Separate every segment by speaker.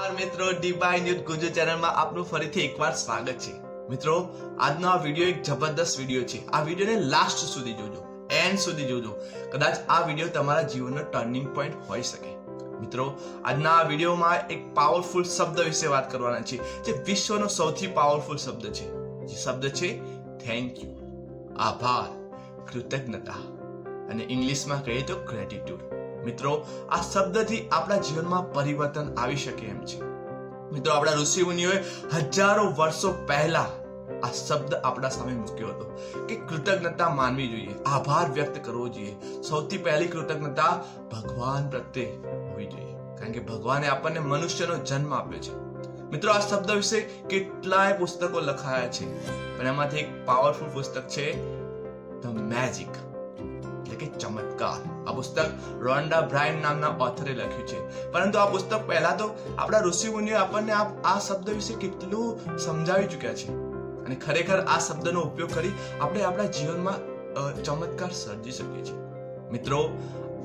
Speaker 1: નમસ્કાર મિત્રો divine news Gujju ચેનલમાં આપનું ફરીથી એકવાર સ્વાગત છે. મિત્રો, આજનો આ વીડિયો એક જબરદસ્ત વીડિયો છે. આ વિડીયોને લાસ્ટ સુધી જોજો એન્ડ સુધી જોજો. કદાચ આ વીડિયો તમારા જીવનનો ટર્નિંગ પોઈન્ટ હોઈ શકે. મિત્રો, આજના આ વિડીયોમાં એક પાવરફુલ શબ્દ વિશે વાત કરવાના છે, જે વિશ્વનો સૌથી પાવરફુલ શબ્દ છે. જે શબ્દ છે થેન્ક યુ આભાર, કૃતજ્ઞતા. અને ઇંગ્લિશમાં કહીએ તો ગ્રેટિટ્યુડ મિત્રો, આ શબ્દથી આપણા જીવનમાં પરિવર્તન આવી શકે એમ છે. મિત્રો, આપણા ઋષિ મુનિઓએ હજારો વર્ષો પહેલા આ શબ્દ આપણા સામે મૂક્યો હતો કે કૃતજ્ઞતા માનવી જોઈએ, આભાર વ્યક્ત કરવો જોઈએ. સૌથી પહેલી કૃતજ્ઞતા ભગવાન પ્રત્યે હોવી જોઈએ, કારણ કે ભગવાને આપણને મનુષ્યનો જન્મ આપ્યો છે. મિત્રો, આ શબ્દ વિશે કેટલાય પુસ્તકો લખાયા છે, પણ એમાંથી એક પાવરફુલ પુસ્તક છે ધ મેજિક એટલે કે ચમત્કાર. આ પુસ્તક રોન્ડા બ્રાયન નામના ઓથરે લખ્યું છે. પરંતુ આ પુસ્તક પહેલા તો આપણા ઋષિ મુનિઓ આપણને આ શબ્દ વિશે કેટલું સમજાવી ચૂક્યા છે. અને ખરેખર આ શબ્દનો ઉપયોગ કરી આપણે આપણા જીવનમાં ચમત્કાર સર્જી શકીએ છીએ. મિત્રો,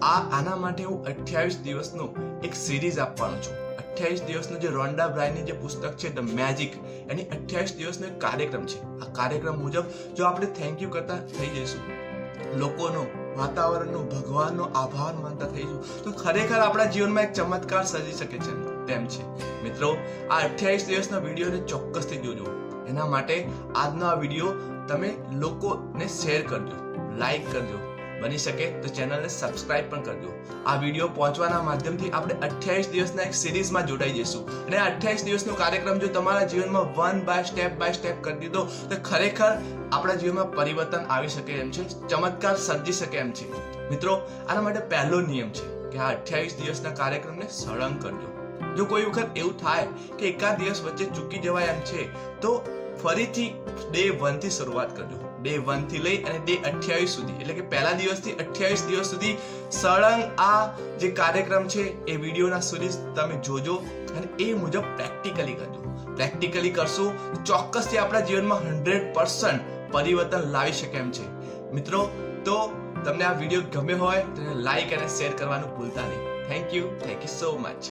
Speaker 1: આ આના માટે હું અઠ્યાવીસ દિવસનો એક સિરીઝ આપવાનો છું. અઠ્યાવીસ દિવસનો જે રોન્ડા બ્રાયનની જે પુસ્તક છે ધ મેજિક એની અઠ્યાવીસ દિવસનો એક કાર્યક્રમ છે. આ કાર્યક્રમ મુજબ જો આપણે થેન્ક યુ કરતા થઈ જઈશું લોકોનો, વાતાવરણનો, ભગવાનનો આભાર માનતા થઈશું તો ખરેખર આપણા જીવનમાં એક ચમત્કાર સર્જી શકે છે તેમ છે. મિત્રો, આ અઠ્યાવીસ દિવસના વિડીયોને ચોક્કસથી જોજો. એના માટે આજનો આ વીડિયો તમે લોકોને શેર કરજો, લાઈક કરજો બની શકે તો ચેનલને સબસ્ક્રાઇબ પણ કરજો. આ વીડિયો પહોંચવાના માધ્યમથી આપણે અઠ્યાવીસ દિવસના એક સિરીઝમાં જોડાઈ જઈશું. અને અઠ્યાવીસ દિવસનો કાર્યક્રમ જો તમારા જીવનમાં one by step by step કરી દીધો, તો ખરેખર આપણા જીવનમાં પરિવર્તન આવી શકે એમ છે, ચમત્કાર સર્જી શકે એમ છે. મિત્રો, આના માટે પહેલો નિયમ છે કે આ અઠ્યાવીસ દિવસના કાર્યક્રમને સળંગ કરજો. જો કોઈ વખત એવું થાય કે એકાદ દિવસ વચ્ચે ચૂકી જવાય એમ છે, તો ફરીથી ડે વનથી શરૂઆત કરજો ડે વનથી લઈ અને ડે અઠ્યાવીસ સુધી. એટલે કે પહેલા દિવસથી અઠ્યાવીસ દિવસ સુધી સળંગ આ જે કાર્યક્રમ છે, એ વિડીયોના સુધી તમે જોજો અને એ મુજબ પ્રેક્ટિકલી કરજો. પ્રેક્ટિકલી કરશો ચોક્કસથી આપણા જીવનમાં હંડ્રેડ પર્સન્ટ પરિવર્તન લાવી શકે એમ છે. મિત્રો, તો તમને આ વીડિયો ગમ્યો હોય તો લાઈક અને શેર કરવાનું ભૂલતા નહીં. Thank you thank you so much